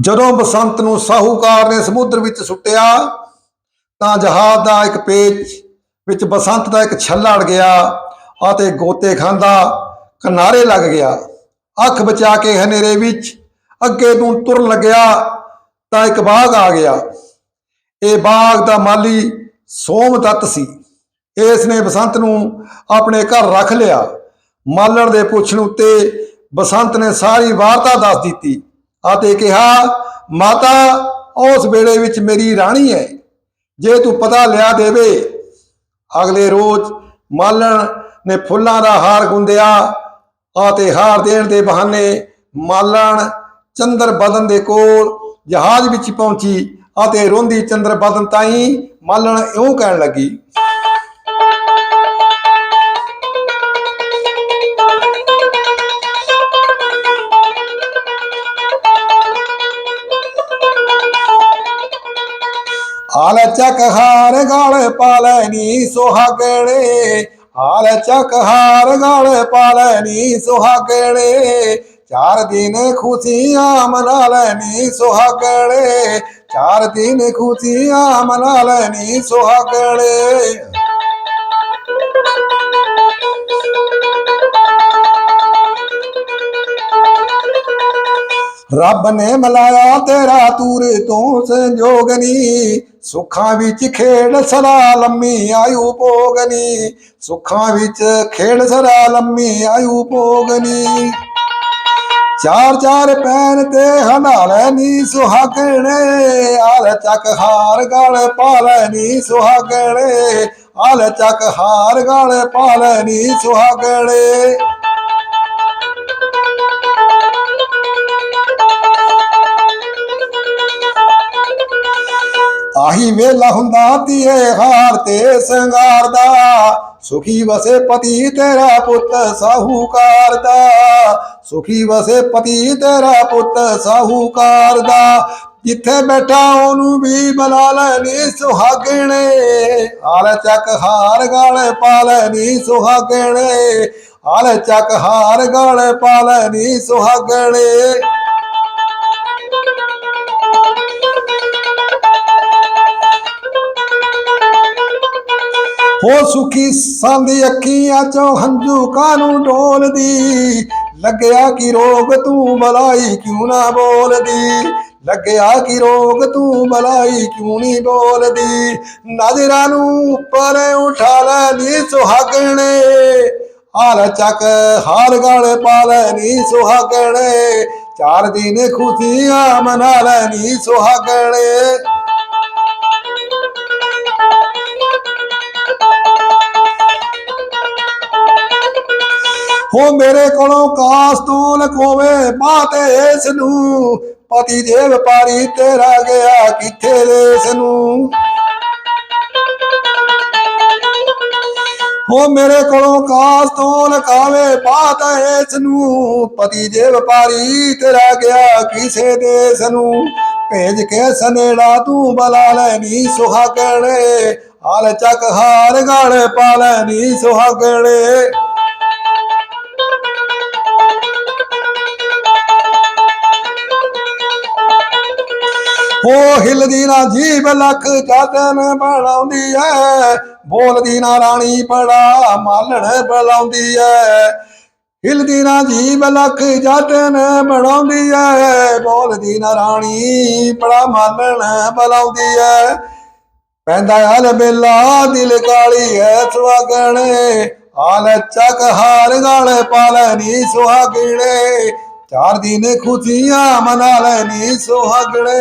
ਜਦੋਂ ਬਸੰਤ ਨੂੰ ਸਾਹੂਕਾਰ ਨੇ ਸਮੁੰਦਰ ਵਿੱਚ ਸੁੱਟਿਆ, ਤਾਂ ਜਹਾਜ਼ ਦਾ ਇੱਕ ਪੇਚ ਵਿੱਚ ਬਸੰਤ ਦਾ ਇੱਕ ਛੱਲਾ ਅੜ ਗਿਆ ਅਤੇ ਗੋਤੇ ਖਾਂਦਾ ਕਿਨਾਰੇ ਲੱਗ ਗਿਆ। ਅੱਖ ਬਚਾ ਕੇ ਹਨੇਰੇ ਵਿੱਚ ਅੱਗੇ ਨੂੰ ਤੁਰਨ ਲੱਗਿਆ ਤਾਂ ਇੱਕ ਬਾਗ ਆ ਗਿਆ। ਇਹ ਬਾਗ ਦਾ ਮਾਲੀ ਸੋਮਦੱਤ ਸੀ। ਇਸ ਨੇ ਬਸੰਤ ਨੂੰ ਆਪਣੇ ਘਰ ਰੱਖ ਲਿਆ। ਮਾਲਣ ਦੇ ਪੁੱਛਣ ਉੱਤੇ ਬਸੰਤ ਨੇ ਸਾਰੀ ਵਾਰਤਾ ਦੱਸ ਦਿੱਤੀ। ਅਤੇ ਕਿਹਾ, ਮਾਤਾ, ਉਸ ਵੇਲੇ ਵਿੱਚ ਮੇਰੀ ਰਾਣੀ ਹੈ ਜੇ ਤੂੰ ਪਤਾ ਲਿਆ ਦੇਵੇ, ਅਗਲੇ ਰੋਜ਼ ਮਾਲਣ ਨੇ ਫੁੱਲਾਂ ਦਾ ਹਾਰ ਗੁੰਦਿਆ ਅਤੇ ਹਾਰ ਦੇਣ ਦੇ ਬਹਾਨੇ ਮਾਲਣ ਚੰਦਰ ਬਦਨ ਦੇ ਕੋਲ ਜਹਾਜ਼ ਵਿੱਚ ਪਹੁੰਚੀ ਅਤੇ ਰੋਂਦੀ ਚੰਦਰ ਬਦਨ ਤਾਈ ਮਾਲਣ ਇਉਂ ਕਹਿਣ ਲੱਗੀ ਆਲ ਚੱਕ ਹਾਰ ਗਾਲ ਪਾਲੈ ਸੁਹਾਗਣੇ। ਆਲ ਚੱਕ ਹਾਰ ਗਾਲ ਪਾਲੈ ਸੁਹਾਗਣੇ। ਚਾਰ ਦਿਨ ਖੁਸ਼ੀਆਂ ਮਨਾ ਲੈਣੀ ਸੁਹਾਗਣੇ। ਚਾਰ ਦਿਨ ਖੁਸ਼ੀਆਂ ਮਨਾ ਲੈਣੀ ਸੁਹਾਗਣੇ। ਰੱਬ ਨੇ ਮਲਾਇਆ ਤੇਰਾ ਤੂਰ ਤੋਂ ਸੰਜੋਗਨੀ ਸੁੱਖਾਂ ਵਿੱਚ ਖੇਡ ਸਰਾ ਲੰਮੀ ਆਯੂ ਭੋਗਨੀ ਸੁੱਖਾਂ ਵਿੱਚ ਖੇਡ ਸਰਾ ਲੰਮੀ ਆਯੂ ਭੋਗਨੀ ਚਾਰ ਚਾਰ ਪੈਨ ਤੇ ਹੰਡਾਲੇ ਨੀ ਸੁਹਾਗਣੇ। ਆਲ ਚੱਕ ਹਾਰ ਗਲ ਪਾਲੇ ਨੀ ਸੁਹਾਗਣੇ। ਆਲ ਚੱਕ ਹਾਰ ਗਲ ਪਾਲੇ ਨੀ ਸੁਹਾਗਣੇ। ਆਹੀ ਵੇਲਾ ਹੁੰਦਾ ਤੀਏ ਹਾਰ ਤੇ ਸੰਗਾਰ ਦਾ। ਸੁਖੀ ਵਸੇ ਪਤੀ ਤੇਰਾ ਪੁੱਤ ਸਾਹੂਕਾਰ ਦਾ। ਸੁਖੀ ਵਸੇ ਪਤੀ ਤੇਰਾ ਪੁੱਤ ਸਾਹੂਕਾਰ ਦਾ। ਜਿੱਥੇ ਬੈਠਾ ਉਹਨੂੰ ਵੀ ਬੁਲਾ ਲੈਣੀ ਸੁਹਾਗਣੇ। ਆਲ ਚੱਕ ਹਾਰ ਗਾਲੇ ਪਾ ਲੈਣੀ ਸੁਹਾਗਣੇ। ਆਲ ਚੱਕ ਹਾਰ ਗਾਲੇ ਪਾ ਲੈਣੀ ਸੁਹਾਗਣੇ। ਹੋ ਸੁਖੀ ਸਾਂਦੀ ਅੱਖੀਆਂ ਚੋਂ ਹੰਝੂ ਕਾਨੂੰ ਡੋਲਦੀ? ਲੱਗਿਆ ਕਿ ਰੋਗ ਤੂੰ ਮਲਾਈ ਕਿਉਂ ਨਾ ਬੋਲਦੀ? ਲੱਗਿਆ ਕਿ ਰੋਗ ਤੂੰ ਮਲਾਈ ਕਿਉਂ ਨਹੀਂ ਬੋਲਦੀ? ਨਜ਼ਰਾਂ ਨੂੰ ਉੱਪਰ ਉਠਾ ਲੈ ਨੀ ਸੁਹਾਗਣੇ। ਹਾਲ ਚੱਕ ਹਾਲ ਗਾਲੇ ਪਾ ਲੈ ਨੀ ਸੁਹਾਗਣੇ। ਚਾਰ ਦਿਨ ਖੁਸ਼ੀਆਂ ਮਨਾ ਲੈ ਨੀ ਸੁਹਾਗਣੇ। ਹੋ ਮੇਰੇ ਕੋਲੋਂ ਕਾਸ ਤੋਂ ਲਕੋਵੇ ਬਾਤੇ ਇਸ ਨੂੰ। ਪਤੀ ਦੇ ਵਪਾਰੀ ਤੇਰਾ ਗਿਆ, ਕਿੱਥੇ ਦੇਸ ਨੂੰ ਹੋ ਮੇਰੇ ਕੋਲੋਂ ਕਾਸ ਤੋਂ ਲਕਾਵੇ ਬਾਤ ਇਸ ਨੂੰ। ਪਤੀ ਦੇ ਵਪਾਰੀ ਤੇਰਾ ਗਿਆ, ਕਿਸੇ ਦੇਸ ਨੂੰ ਭੇਜ ਕੇ ਸਨੇੜਾ, ਤੂੰ ਬਲਾ ਲੈਣੀ ਸੁਹਾਗਣੇ। ਹਾਲ ਚੱਕ ਹਾਰ ਗਾਣੇ ਪਾ ਲੈਣੀ ਸੁਹਾਗਣੇ। ਉਹ ਹਿਲਦੀ ਨਾ ਜੀਬ ਲੱਖ ਚਾਤਨ ਬਣਾਉਂਦੀ ਐ। ਬੋਲਦੀ ਨਾ ਰਾਣੀ ਬੜਾ ਮਾਲਣ ਬੁਲਾਉਂਦੀ ਐ। ਹਿਲਦੀ ਨਾ ਜੀਬ ਲੱਖ ਜਾਤਨ ਬਣਾਉਂਦੀ ਐ। ਬੋਲਦੀ ਨਾ ਰਾਣੀ ਬੜਾ ਮਾਲਣ ਬੁਲਾਉਂਦੀ ਐ। ਪੈਂਦਾ ਹਲ ਬੇਲਾ ਦਿਲ ਕਾਲੀ ਐ ਸੁਹਾਗਣੇ। ਹਾਲ ਚੱਕ ਹਾਰ ਗਾਲੇ ਪਾਲੇ ਨੀ ਸੁਹਾਗਣੇ। ਚਾਰ ਦਿਨ ਖੁਸ਼ੀਆਂ ਮਨਾ ਲੈਣੀ ਸੁਹਾਗਣੇ